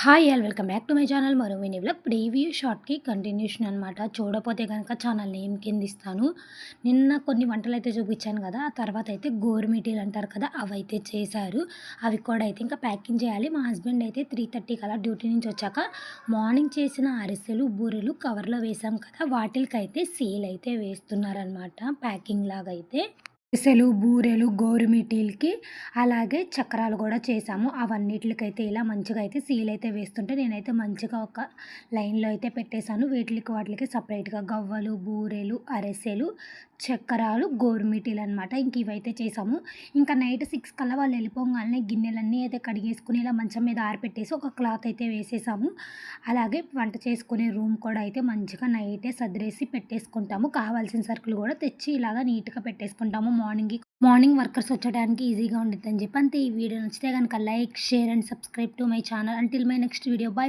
Hi all welcome back to my channel. మరో mini vlog preview షార్ట్కి continuation అనమాట చూడపోతే కనుక ఛానల్ నేమ్ కింద ఇస్తాను. నిన్న కొన్ని వంటలు అయితే చూపించాను కదా ఆ తర్వాత అయితే గోరుమిటీలు అంటారు కదా అవి అయితే చేశారు. అవి కూడా అయితే ఇంకా ప్యాకింగ్ చేయాలి. మా హస్బెండ్ అయితే త్రీ థర్టీ అలా డ్యూటీ నుంచి వచ్చాక మార్నింగ్ చేసిన అరిసెలు బూరెలు కవర్లో వేసాం కదా వాటికైతే సీల్ అయితే వేస్తున్నారనమాట ప్యాకింగ్ లాగా అయితే అరిసెలు బూరెలు గోరుమిటీలకి అలాగే చక్రాలు కూడా చేసాము అవన్నిటికైతే ఇలా మంచిగా అయితే సీల్ అయితే వేస్తుంటే నేనైతే మంచిగా ఒక లైన్లో అయితే పెట్టేశాను. వీటికి వాటికి సపరేట్గా గవ్వలు బూరెలు అరిసెలు చక్రాలు గోరుమిటీలు అనమాట ఇంక ఇవైతే చేసాము ఇంకా నైట్ సిక్స్ కల్లా వాళ్ళు వెళ్ళిపోగానే గిన్నెలన్నీ అయితే కడిగేసుకుని ఇలా మంచం మీద ఆరిపెట్టేసి ఒక క్లాత్ అయితే వేసేసాము. అలాగే వంట చేసుకునే రూమ్ కూడా అయితే మంచిగా నైటే సదిరేసి పెట్టేసుకుంటాము. కావాల్సిన సరుకులు కూడా తెచ్చి ఇలాగా నీట్గా పెట్టేసుకుంటాము. మార్నింగ్ మార్నింగ్ వర్కర్స్ వచ్చడానికి ఈజీగా ఉండిద్దని చెప్పి అంతే. ఈ వీడియో నచ్చితే కనుక like share and subscribe to my channel. Until my next video. Bye